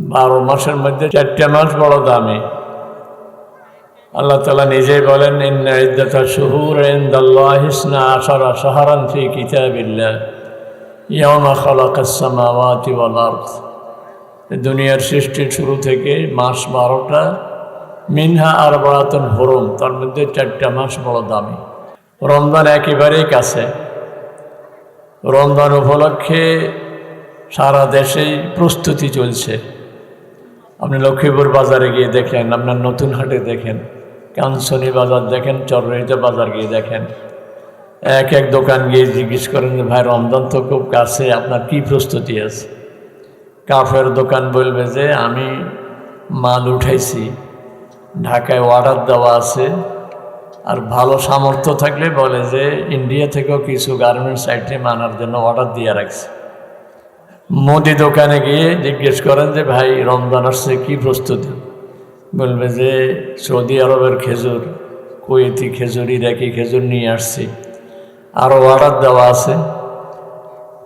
বারো মাসের মধ্যে চারটে মাস বড় দামি। আল্লাহ তালা নিজেই বলেন, ইন্না ইদ্দাতা শুহুর আশারা সাহারান ফি কিতাবিল্লাহ। ইয়ামা খালাকাস সামাওয়াতি ওয়াল আরদ। দুনিয়ার সৃষ্টির শুরু থেকে মাস বারোটা, মিনহা আর বারাতন হরম, তার মধ্যে চারটা মাস বড় দামি। রমজান একেবারেই কাছে। রমজান উপলক্ষে সারা দেশেই প্রস্তুতি চলছে। আপনি লক্ষ্মীপুর বাজারে গিয়ে দেখেন, আপনার নতুন হাটে দেখেন, কাঞ্চনী বাজার দেখেন চররিতে বাজার গিয়ে দেখেন। এক এক দোকান গিয়ে জিজ্ঞেস করেন যে, ভাই, রমজান তো খুব কাছে, আপনার কি প্রস্তুতি আছে? কাফের দোকান বলবে যে, আমি মাল উঠাইছি, ঢাকায় অর্ডার দেওয়া আছে, আর ভালো সামর্থ্য থাকলে বলে যে, ইন্ডিয়া থেকেও কিছু গার্মেন্টস আইটেম আনার জন্য অর্ডার দিয়ে রাখছে। মুদি দোকানে গিয়ে জিজ্ঞেস করেন যে, ভাই, রমজান আসছে, কী প্রস্তুতি? বলবে যে, সৌদি আরবের খেজুর, কুয়েতি খেজুর, ইরাকি খেজুর নিয়ে আসছি। আরও অর্ডার দেওয়া আছে।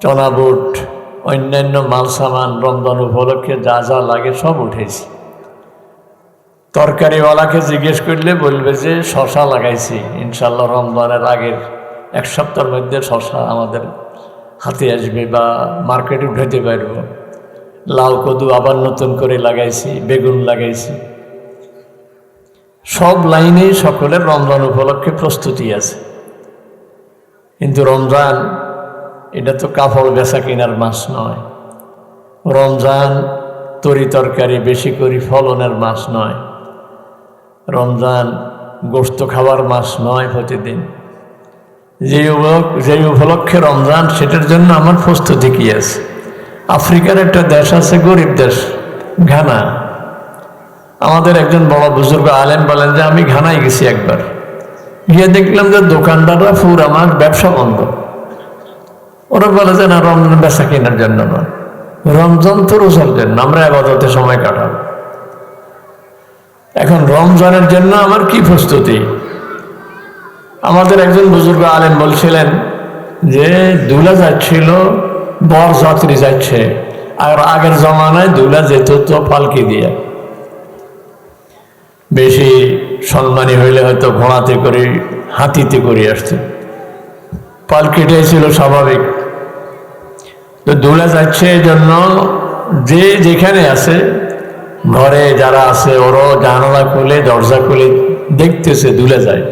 চনা বুট, অন্যান্য মাল সামান রমজান উপলক্ষে যা যা লাগে সব উঠেছি। তরকারিওয়ালাকে জিজ্ঞেস করলে বলবে যে, শশা লাগাইছি। ইনশাল্লাহ রমজানের আগের এক সপ্তাহের মধ্যে শশা আমাদের হাতে আসবে বা মার্কেটে উঠাইতে পারব। লাল কদু আবার নতুন করে লাগাইছি, বেগুন লাগাইছি। সব লাইনেই সকলের রমজান উপলক্ষে প্রস্তুতি আছে। কিন্তু রমজান, এটা তো কাপড় বেচা কেনার মাস নয়। রমজান তরি তরকারি বেশি করে ফলনের মাস নয়। রমজান গোস্ত খাওয়ার মাস নয় প্রতিদিন। যে যে উপলক্ষে রমজান, সেটার জন্য আমার প্রস্তুতি কি আছে? আফ্রিকার একটা দেশ আছে, গরিব দেশ, ঘানা। আমাদের একজন বড় বুজুর্গ আলেম বলেন যে, আমি ঘানায় গেছি একবার। গিয়ে দেখলাম যে দোকানদাররা ফুর আমার ব্যবসা বন্ধ। ওরা বলে যে, না, রমজান বেচা কেনার জন্য না। রমজান তো রোজার জন্য, আমরা আবাদতে সময় কাটাবো। এখন রমজানের জন্য আমার কি প্রস্তুতি? আমাদের একজন বুজুর্গ আলেম বলছিলেন যে দুলা যাচ্ছিল, বর যাত্রী যাচ্ছে, আর আগের জমানায় দুলা যেত তো পালকি দিয়ে। বেশি সম্মানী হইলে হয়তো ঘোড়াতে করে, হাতিতে করে আসতো। পালকিটাই ছিল স্বাভাবিক। তো দুলা যাচ্ছে এই জন্য যে যেখানে আছে, ঘরে যারা আছে, ওরাও জানালা খুলে, দরজা খুলে দেখতেছে দুলে যায়।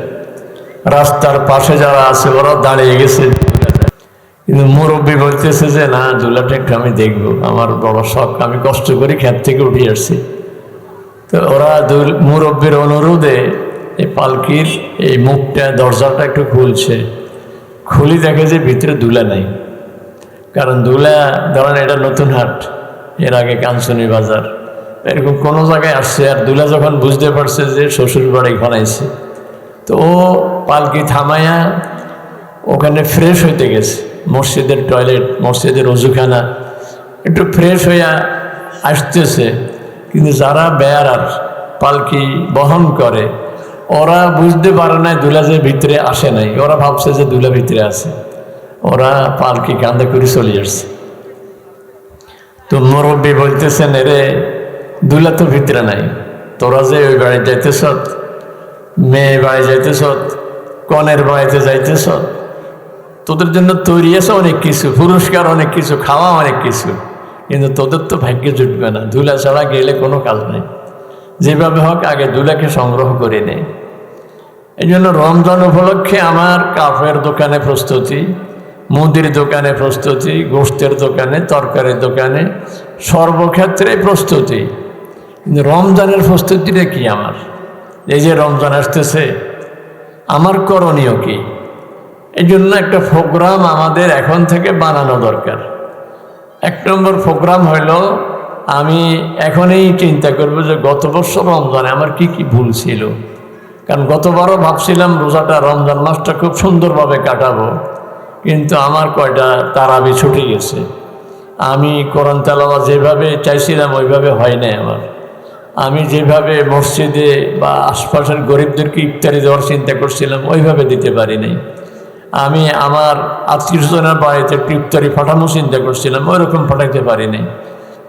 রাস্তার পাশে যারা আছে, ওরা দাঁড়িয়ে গেছে। কিন্তু মুরব্বী বলতেছে যে, না দুলাটা একটু আমি দেখব। আমার বড় শখ, আমি কষ্ট করি ক্ষেত থেকে উঠে আসছি। তো ওরা মুরব্বীর অনুরোধে এই পালকির এই মুখটা, দরজাটা একটু খুলছে। খুলি দেখে যে ভিতরে দুলা নাই। কারণ দুলা, ধরেন এটা নতুন হাট, এর আগে কাঞ্চনী বাজার। এরকম কোনো জায়গায় আসছে, আর দুলা যখন বুঝতে পারছে যে শ্বশুর বাড়ি ঘনাইছে তো পালকি থামাইয়া ওখানে ফ্রেশ হইতে গেছে। মসজিদের টয়লেট মসজিদের অজুখানা একটু ফ্রেশ হইয়া আসতেছে। কিন্তু যারা বেয়ারার পালকি বহন করে, ওরা বুঝতে পারে না দুলা যে ভিতরে আসে নাই। ওরা ভাবছে যে দুলা ভিতরে আছে। ওরা পালকি কান্দা করে চলে আসছে। তো মুরব্বী বলতেছেন, এরে, দুলা তো ভিতরে নাই। তোরা যে ওই বাড়ি যাইতেছ মেয়ে বাড়ি যাইতেছ কনের বাড়িতে যাইতেছ তোদের জন্য তৈরি আছে অনেক কিছু, পুরস্কার অনেক কিছু, খাওয়া অনেক কিছু, কিন্তু তোদের তো ভাগ্যে জুটবে না, দুলা ছাড়া গেলে কোনো কাজ নেই। যেভাবে হোক, আগে দুলাকে সংগ্রহ করে নে। এই জন্য রমজান উপলক্ষে আমার কাফের দোকানে প্রস্তুতি, মুদির দোকানে প্রস্তুতি গোস্তের দোকানে, তরকারির দোকানে, সর্বক্ষেত্রে প্রস্তুতি। রমজানের প্রস্তুতিটা কি আমার? এই যে রমজান আসতেছে, আমার করণীয় কি? এই জন্য একটা প্রোগ্রাম আমাদের এখন থেকে বানানো দরকার। এক নম্বর প্রোগ্রাম হইল আমি এখনই চিন্তা করব যে গত বছর রমজানে আমার কি কি ভুল ছিল। কারণ গতবারও ভাবছিলাম রোজাটা, রমজান মাসটা খুব সুন্দরভাবে কাটাবো, কিন্তু আমার কয়টা তারাবি ছুটে গেছে। আমি কোরআন তালাওয়া যেভাবে চাইছিলাম, ওইভাবে হয় নাই আমার। আমি যেভাবে মসজিদে বা আশপাশের গরিবদেরকে ইফতারি দেওয়ার চিন্তা করছিলাম, ওইভাবে দিতে পারি নাই। আমি আমার আত্মীয় বাড়িতে একটু ইফতারি ফাটানো চিন্তা করছিলাম ওই রকম ফাটাইতে পারি নাই।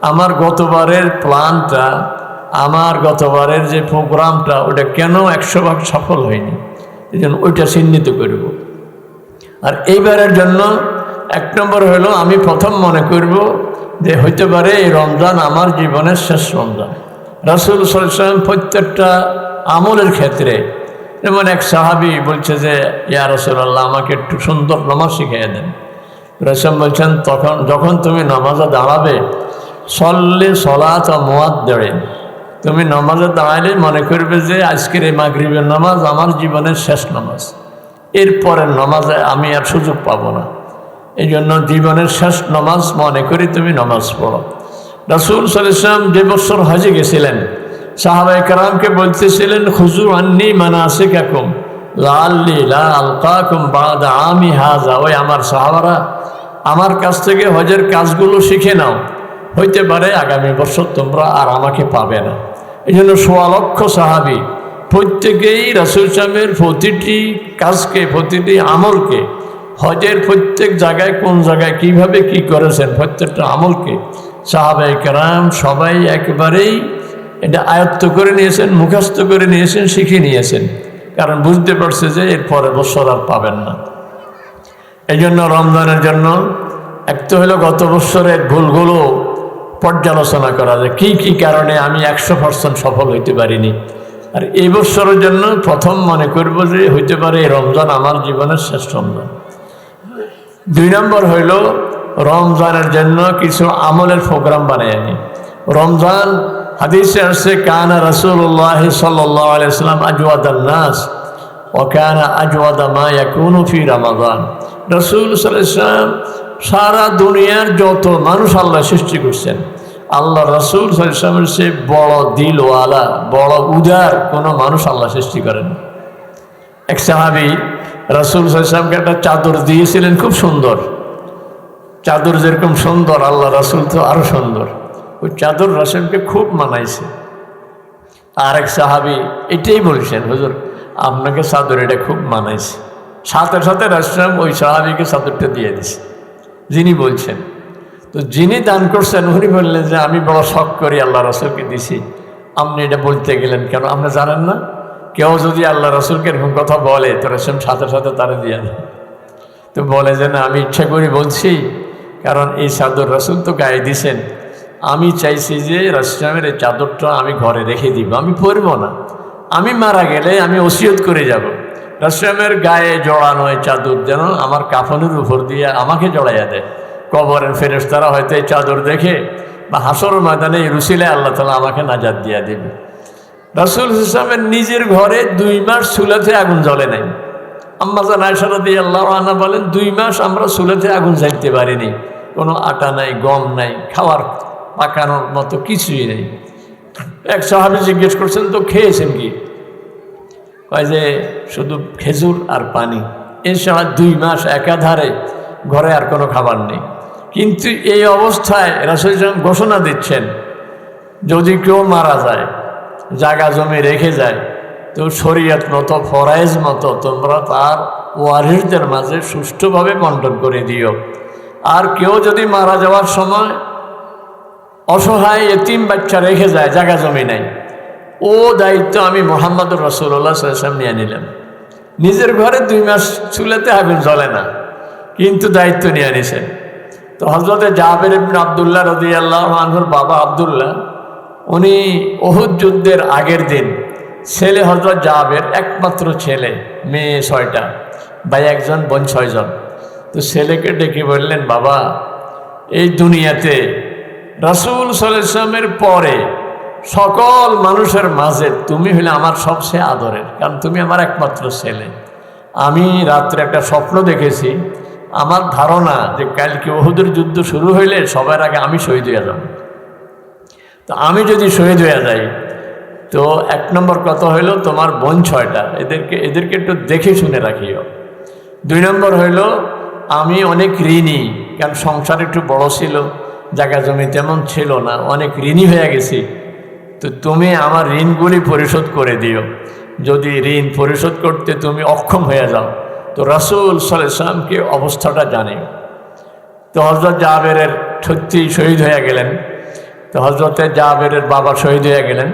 আমার গতবারের প্ল্যানটা আমার গতবারের যে প্রোগ্রামটা ওটা কেন একশো ভাগ সফল হয়নি? এই জন্য ওইটা চিহ্নিত করব। আর এইবারের জন্য এক নম্বর হলো, আমি প্রথম মনে করব যে হইতে পারে এই রমজান আমার জীবনের শেষ রমজান। রাসুল সাল্লাম প্রত্যেকটা আমলের ক্ষেত্রে, যেমন এক সাহাবি বলছে যে, ইয়া রসুল্লাহ আমাকে একটু সুন্দর নামাজ শিখিয়ে দেন। রসম বলছেন, তখন, যখন তুমি নামাজে দাঁড়াবে, সল্লে সলাত মোয়াদ দেড়েন তুমি নামাজে দাঁড়ালে মনে করবে যে, আজকের এই মাগরিবের নামাজ আমার জীবনের শেষ নামাজ। এরপরের নামাজে আমি আর সুযোগ পাবো না। এই জন্য জীবনের শেষ নামাজ মনে করি তুমি নামাজ পড়ো। রাসুল সাল্লাম যে বছর হজে গেছিলেন সাহাবাই কারামকে বলতেছিলেন খুজুর আন্নি মানা আছে কাকুম লাল্লি লা আলকাকুম বাদা আমি হাজা ওই আমার সাহাবারা, আমার কাছ থেকে হজের কাজগুলো শিখে নাও। হইতে পারে আগামী বছর তোমরা আর আমাকে পাবে না। এই জন্য সোয়া সাহাবি প্রত্যেকেই রাসুল সামের প্রতিটি কাজকে, প্রতিটি আমলকে, হজের প্রত্যেক জায়গায় কোন জায়গায় কীভাবে কি করেছেন, প্রত্যেকটা আমলকে সাহাবাই কেরাম সবাই একেবারেই এটা আয়ত্ত করে নিয়েছেন, মুখস্থ করে নিয়েছেন, শিখে নিয়েছেন। কারণ বুঝতে পারছে যে এর পরের বছর আর পাবেন না। এই জন্য রমজানের জন্য এক তো হলো গত বছরের ভুলগুলো পর্যালোচনা করা যায় কী কী কারণে আমি একশো পার্সেন্ট সফল হইতে পারিনি। আর এই বছরের জন্য প্রথম মনে করব যে হইতে পারে এই রমজান আমার জীবনের শেষ রমজান। দুই নম্বর হইল রমজানের জন্য কিছু আমলের প্রোগ্রাম বানিয়ে আনি রমজান হাদিসে আসছে, কানা রসুল্লাহ সাল্লাহ আলাইসালাম আজওয়াদ নাস ও কানা আজওয়াদ মা ইয়াকুনু ফি রমাদান। রসুল সাল্লাম সারা দুনিয়ার যত মানুষ আল্লাহ সৃষ্টি করছেন আল্লাহ রসুল সাল্লামের সে বড় দিল দিলওয়ালা, বড় উদার কোনো মানুষ আল্লাহ সৃষ্টি করেন এক সাহাবি রসুল সাল্লামকে একটা চাদর দিয়েছিলেন, খুব সুন্দর। চাদর যেরকম সুন্দর, আল্লাহ রসুল তো আরও সুন্দর। ওই চাদর রসুলকে খুব মানাইছে। আর এক সাহাবি এটাই বলছেন, হুজুর, আপনাকে চাদর এটা খুব মানাইছে। সাথে সাথে রাসলাম ওই সাহাবিকে চাদরটা দিয়ে দিছে। যিনি বলছেন, তো যিনি দান করছেন, উনি বললেন যে, আমি বড় শখ করি আল্লাহ রসুলকে দিছি। আপনি এটা বলতে গেলেন কেন? আপনি জানেন না? কেউ যদি আল্লাহ রসুলকে এরকম কথা বলে, তো রসম সাথে সাথে তারা দিয়ে দেয় তো বলে যে, না, আমি ইচ্ছা করি বলছি কারণ এই চাদর রসুল তো গায়ে দিছেন। আমি চাইছি যে রসলামের এই চাদরটা আমি ঘরে রেখে দিব, আমি পরবো না। আমি মারা গেলে আমি ওসিয়ত করে যাব। রসলামের গায়ে জড়ানো এই চাদর যেন আমার কাফনের উপর দিয়ে আমাকে জড়াইয়া দেয়। কবরের ফেরেস্তারা হয়তো এই চাদর দেখে বা হাসর ময়দানে এই রুসিলে আল্লাহ তালা আমাকে নাজাদ দিয়া দেবে। রসুল ইসলামের নিজের ঘরে দুই মাস চুলাতে আগুন জ্বলে নাই। আম্মাজান আয়সারা দিয়ে আল্লাহ আনা বলেন, দুই মাস আমরা চুলাতে আগুন জ্বালতে পারিনি। কোনো আটা নাই, গম নাই, খাওয়ার পাকানোর মতো কিছুই নেই। এক সাহাবি জিজ্ঞেস করছেন, তো খেয়েছেন কি? কয় যে, শুধু খেজুর আর পানি। এছাড়া দুই মাস একাধারে ঘরে আর কোনো খাবার নেই। কিন্তু এই অবস্থায় রাসুল ঘোষণা দিচ্ছেন, যদি কেউ মারা যায় জাগা জমি রেখে যায়, তো শরীয়ত মতো ফরাইজ মতো তোমরা তার ওয়ারিসদের মাঝে সুষ্ঠুভাবে বন্টন করে দিও। আর কেউ যদি মারা যাওয়ার সময় অসহায় এতিম বাচ্চা রেখে যায়, জায়গা জমি নাই, ও দায়িত্ব আমি মোহাম্মদুর রসুল্লাহ সাল্লাম নিয়ে নিলাম। নিজের ঘরে দুই মাস চুলেতে আগুন জ্বলে না, কিন্তু দায়িত্ব নিয়ে নিছেন তো হজরতে জাহাবের আবদুল্লাহ রদি আল্লাহ বাবা আবদুল্লাহ, উনি ওহুদ যুদ্ধের আগের দিন ছেলে হজরত জাহাবের একমাত্র ছেলে, মেয়ে ছয়টা, ভাই একজন, বোন ছয়জন। তো ছেলেকে ডেকে বললেন, বাবা, এই দুনিয়াতে রাসুল সাল্লামের পরে সকল মানুষের মাঝে তুমি হলে আমার সবচেয়ে আদরের, কারণ তুমি আমার একমাত্র ছেলে। আমি রাত্রে একটা স্বপ্ন দেখেছি, আমার ধারণা যে কালকে ওহুদের যুদ্ধ শুরু হইলে সবার আগে আমি শহীদ হয়ে যাব। তো আমি যদি শহীদ হয়ে যাই, তো এক নম্বর কথা হইল তোমার বোন ছয়টা, এদেরকে এদেরকে একটু দেখে শুনে রাখিও। দুই নম্বর হইল আমি অনেক ঋণী, কারণ সংসার একটু বড় ছিল, জায়গা জমি তেমন ছিল না, অনেক ঋণী হয়ে গেছি। তো তুমি আমার ঋণগুলি পরিশোধ করে দিও। যদি ঋণ পরিশোধ করতে তুমি অক্ষম হয়ে যাও, তো রাসুল সাল্লামকে অবস্থাটা জানে তো হজরত জাহাবের সত্যি শহীদ হয়ে গেলেন। তো হজরতে জাবেরের বাবা শহীদ হয়ে গেলেন।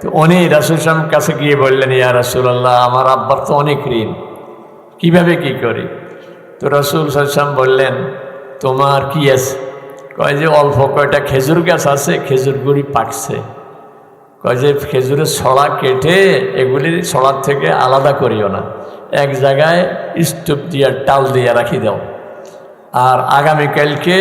তো উনি রাসুল ইসলামের কাছে গিয়ে বললেন, ইয়া রাসুল্লাহ আমার আব্বার তো অনেক ঋণ। কীভাবে কি করি? তো রসুল সাল্লাম বললেন, তোমার কি আছে? কয় যে, অল্প কয়টা খেজুর গাছ আছে, খেজুর গুড়ি পাকছে। কয় যে, খেজুরের ছড়া কেটে এগুলি ছড়ার থেকে আলাদা করিও না। এক জায়গায় স্তূপ দিয়ে, টাল দিয়ে রাখি দাও। আর আগামীকালকে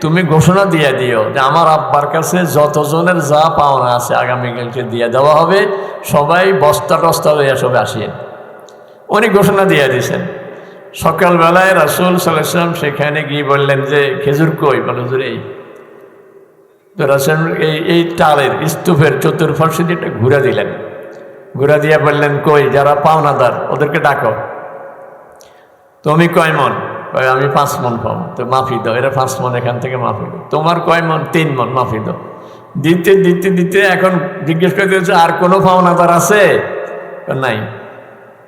তুমি ঘোষণা দিয়ে দিও যে, আমার আব্বার কাছে যতজনের যা পাওনা আছে আগামীকালকে দিয়ে দেওয়া হবে। সবাই বস্তা টস্তা লইয়া সবে আসিয়েন। উনি ঘোষণা দিয়ে দিয়েছেন সকালবেলায় রাসুল সাল্লাম সেখানে গিয়ে বললেন যে, খেজুর কই? বলো এই। তো রাসুল এই এই টালের স্তূপের চতুর্পার্শ্বে একটা ঘুরে দিলেন। ঘুরে দিয়ে বললেন, কই, যারা পাওনাদার, ওদেরকে ডাকো। তুমি কয় মন? আমি পাঁচ মন পাবো। তো মাফি দাও, এরা পাঁচ মন এখান থেকে মাফি দাও। তোমার কয় মন? তিন মন, মাফি দাও। দিতে দিতে দিতে এখন জিজ্ঞেস করে দিয়েছে, আর কোনো পাওনাদার আছে? নাই।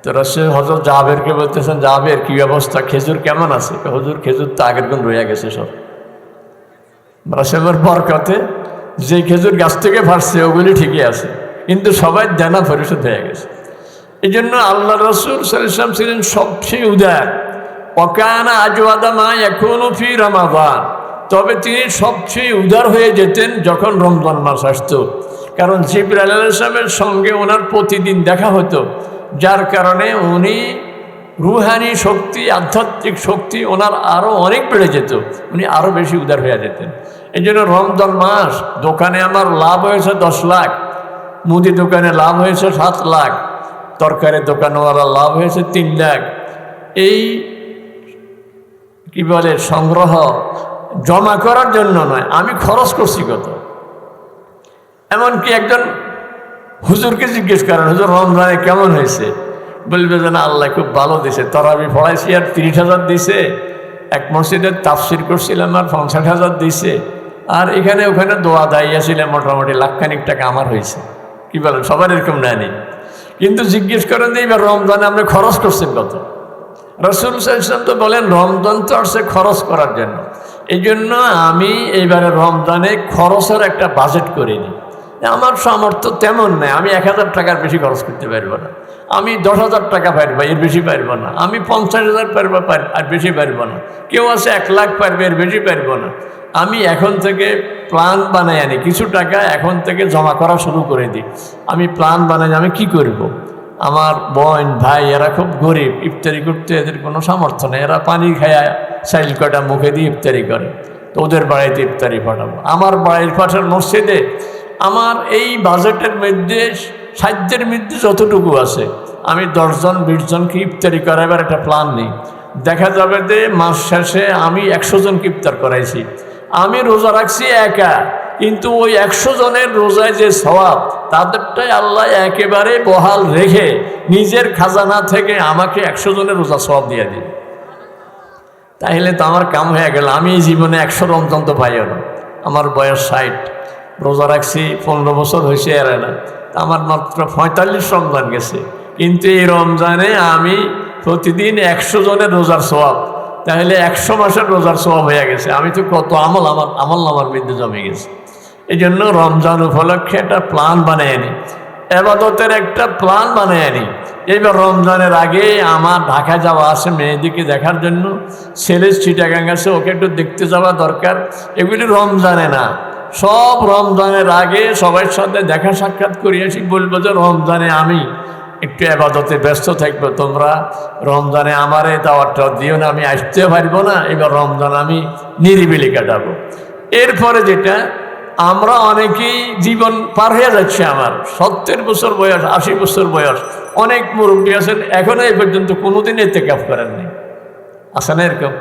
তো রসে হজরত জাহাবেরকে বলতেছেন জাহাবের কি অবস্থা? খেজুর কেমন আছে? হজুর, খেজুর তো আগের গুণ রয়ে গেছে সব। রসেমের বরকতে যে খেজুর গাছ থেকে ফাটছে, ওগুলি ঠিকই আছে, কিন্তু সবাই দেনা পরিশোধ হয়ে গেছে। এই জন্য আল্লাহ রসুল সাল্লাম ছিলেন সবচেয়ে উদার। অকানা আজওয়াদা মা এখনও ফি রমাদান। তবে তিনি সবচেয়ে উদার হয়ে যেতেন যখন রমজান মাস আসতো। কারণ জিবরাল আলাইসলামের সঙ্গে ওনার প্রতিদিন দেখা হতো। যার কারণে উনি রুহানি শক্তি, আধ্যাত্মিক শক্তি ওনার আরও অনেক বেড়ে যেত। উনি আরও বেশি উদার হয়ে যেতেন। এই জন্য রমজান মাস, দোকানে আমার লাভ হয়েছে দশ লাখ, মুদি দোকানে লাভ হয়েছে সাত লাখ তরকারি দোকানওয়ালা লাভ হয়েছে তিন লাখ। এই কি বলে, সংগ্রহ জমা করার জন্য নয়, আমি খরচ করছি কত? এমনকি একজন হুজুরকে জিজ্ঞেস করেন, হুজুর, রমজানে কেমন হয়েছে? বলবে যে, না, আল্লাহ খুব ভালো দিছে। তরাবি পড়াইছি আর তিরিশ হাজার দিছে। এক মসজিদের তাফসির করছিলাম আর পঞ্চাশ হাজার দিছে। আর এখানে ওখানে দোয়া দাইয়াছিলাম মোটামুটি লাখখানিক টাকা আমার হয়েছে। কি বলেন, সবার এরকম নেয়নি কিন্তু জিজ্ঞেস করেন যে এবার রমজানে আপনি খরচ করছেন কত? রসুল সাল্লাম তো বলেন, রমজান তো আসছে খরচ করার জন্য। এই জন্য আমি এইবারে রমজানে খরচের একটা বাজেট করিনি। আমার সামর্থ্য তেমন নেই। আমি এক হাজার টাকার বেশি খরচ করতে পারব না। আমি দশ হাজার টাকা পারব, এর বেশি পারব না। আমি পঞ্চাশ হাজার পারব আর বেশি পারব না। কেউ আছে এক লাখ পারবে, এর বেশি পারব না। আমি এখন থেকে প্ল্যান বানাই আনি। কিছু টাকা এখন থেকে জমা করা শুরু করে দিই। আমি প্ল্যান বানাই, আমি কি করব। আমার বোন, ভাই, এরা খুব গরিব। ইফতারি করতে এদের কোনো সামর্থ্য নেই। এরা পানি খায়া সাইল কটা মুখে দিয়ে ইফতারি করে। তো ওদের বাড়িতে ইফতারি পাঠাবো। আমার বাড়ির পাশের মসজিদে আমার এই বাজেটের মধ্যে সাহায্যের মধ্যে যতটুকু আছে, আমি দশজন, বিশজনকে ইফতারি করাবার একটা প্ল্যান নেই। দেখা যাবে যে মাস শেষে আমি একশো জনকে ইফতার করাইছি। আমি রোজা রাখছি একা, কিন্তু ওই একশো জনের রোজায় যে স্বভাব তাদেরটাই আল্লাহ একেবারে বহাল রেখে নিজের খাজানা থেকে আমাকে একশো জনের রোজা স্বভাব দিয়ে দিবে তাহলে তো আমার কাম হয়ে গেল, আমি জীবনে একশো রমজান তো পাইও না। আমার বয়স ষাট। রোজা রাখছি, পনেরো বছর হয়েছে এর না। আমার মাত্র পঁয়তাল্লিশ রমজান গেছে। কিন্তু এই রমজানে আমি প্রতিদিন একশো জনের রোজার স্বভাব তাহলে একশো মাসের রোজার স্বভাব হয়ে গেছে। আমি তো কত আমল আমার আমল আমার মধ্যে জমে গেছে। এই জন্য রমজান উপলক্ষে একটা প্ল্যান বানিয়ে আনি এবাদতের একটা প্ল্যান বানিয়ে আনি এইবার রমজানের আগে আমার ঢাকা যাওয়া আছে মেয়েদিকে দেখার জন্য। ছেলে চিটাগাং আছে, ওকে একটু দেখতে যাওয়া দরকার। এগুলি রমজানে না। সব রমজানের আগে সবার সাথে দেখা সাক্ষাৎ করিয়েছি বলব যে, রমজানে আমি একটু আবাদতে ব্যস্ত থাকব। তোমরা রমজানে আমারে দাওয়াতটা দিও না, আমি আসতেও পারব না। এবার রমজান আমি নিরিবিলি কাটাবো। এরপরে যেটা, আমরা অনেকেই জীবন পার হয়ে যাচ্ছে আমার। সত্তর বছর বয়স, আশি বছর বয়স, অনেক মুরব্বী আছেন, এখনও এই পর্যন্ত কোনোদিন এতে ক্যাপ করেননি। আছে না এরকম?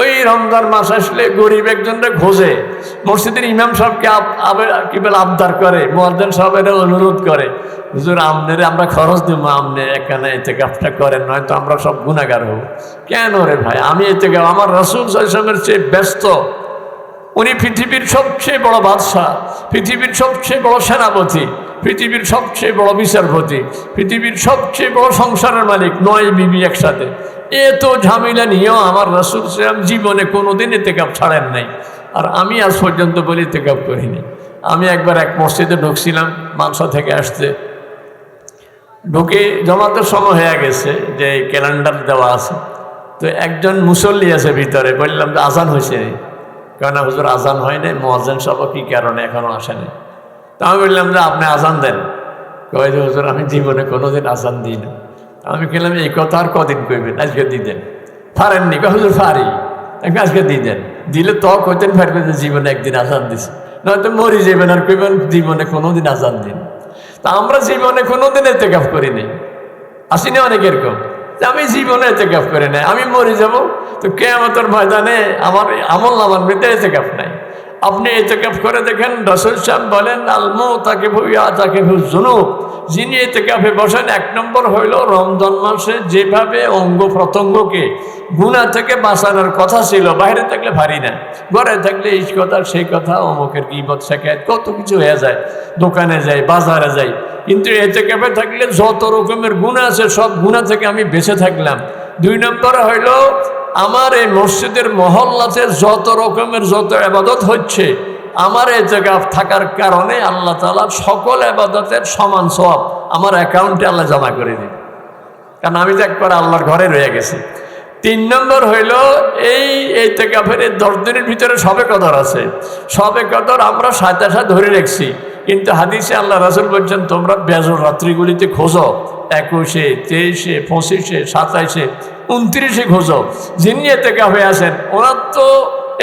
ওই রমজান মাস আসলে গরিব একজনটা খোঁজে। মসজিদের ইমাম সাহেবকে কি বলে আবদার করে, মোয়াজ্জেন সাহেবের অনুরোধ করে, হুজুর, আমনের আমরা খরচ দেবো আমনে এখানে এতে কাপটা করেন, নয়তো আমরা সব গুণাগার হব। কেন রে ভাই? আমি এতে আমার রসুল সাহেবের চেয়ে ব্যস্ত। উনি পৃথিবীর সবচেয়ে বড় বাদশাহ, পৃথিবীর সবচেয়ে বড় সেনাপতি, পৃথিবীর সবচেয়ে বড় বিচারপতি, পৃথিবীর সবচেয়ে বড় সংসারের মালিক, নয় বিবি একসাথে। এত ঝামেলা নিয়েও আমার রসুল সাহেব জীবনে কোনোদিন এতে কাপ ছাড়েন নাই। আর আমি আজ পর্যন্ত বলি এতে কাপ করিনি। আমি একবার এক মসজিদে ঢুকছিলাম, মানসা থেকে আসতে ঢুকে জমাতের সময় হয়ে গেছে যে ক্যালেন্ডার দেওয়া আছে। তো একজন মুসল্লি আছে ভিতরে, বললাম যে আজান হয়েছে কেন হুজুর, আজান হয়নি মহাজন সব কি কারণে এখনও আসেনি? তা আমি বললাম যে আপনি আজান দেন। কয় হুজুর, আমি জীবনে কোনোদিন আজান দিই না আমি বললাম এই কথা আর কদিন কইবেন? আজকে দিয়ে দেন। পারেননি। হুজুর, পারি। আমি আজকে দিয়ে দেন। দিলে তো কইতেন পারবে যে জীবনে একদিন আজান দিছে। নয়তো মরি যাবেন আর কইবেন জীবনে কোনোদিন আজান দিন। তা আমরা জীবনে কোনোদিন এতে কাপ করিনি আসিনি অনেক এরকম? যে আমি জীবনে এতে গাফ করি নাই। আমি মরে যাব? তো কে আমাদের ময়দানে আমার আমল আমার মৃত্যু এতে গাফ নাই। আপনি এতে কাপ করে দেখেন, রসুল সাহেব বলেন আলমো তাকে ভুইয়া তাকে জুনুব যিনি এতে কাপে বসেন, এক নম্বর হইল রমজান মাসে যেভাবে অঙ্গ প্রত্যঙ্গকে গুণা থেকে বাঁচানোর কথা ছিল, বাইরে থাকলে ভারী না, ঘরে থাকলে এই কথা সেই কথা অমুকের গিবত শেখায় কত কিছু হয়ে যায়, দোকানে যাই বাজারে যাই কিন্তু এতে ক্যাফে থাকলে যত রকমের গুণা আছে, সব গুণা থেকে আমি বেঁচে থাকলাম। দুই নম্বরে হইল আমার এই মসজিদের মহল্লাতে যত রকমের যত আবাদত হচ্ছে, আমার এই জায়গা থাকার কারণে আল্লাহ তালা সকল আবাদতের সমান সব আমার অ্যাকাউন্টে আল্লাহ জমা করে দিন কারণ আমি তো একবার আল্লাহর ঘরে রয়ে গেছি। তিন নম্বর হইল, এই এই থেকে ফের দশ দিনের ভিতরে সবে কদর আছে। সবে কদর আমরা সাথে ধরে রেখছি। কিন্তু হাদিসে আল্লাহ রাসুল বলছেন, তোমরা বেজর রাত্রিগুলিতে খোঁজো, একুশে, তেইশে, পঁচিশে, সাতাইশে উনত্রিশে খোঁজো যিনি এতে কাফে আসেন ওনার তো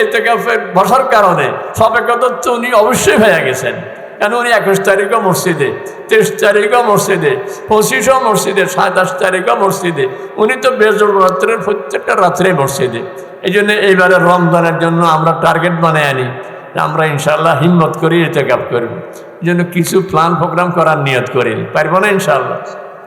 এতে কাফে বসার কারণে সবে কদর তো উনি অবশ্যই হয়ে গেছেন। কেন উনি একুশ তারিখও মসজিদে, তেইশ তারিখও মসজিদে, পঁচিশও মসজিদে, সাতাশ তারিখও মসজিদে। উনি তো বেজর রাত্রের প্রত্যেকটা রাত্রে মসজিদে। এই জন্য এইবারে রমজানের জন্য আমরা টার্গেট বানিয়ে আনি আমরা ইনশাল্লাহ হিম্মত করি এতে কাপ করব। এই জন্য কিছু প্ল্যান, প্রোগ্রাম করার নিয়ত করি। পারব না ইনশাল্লাহ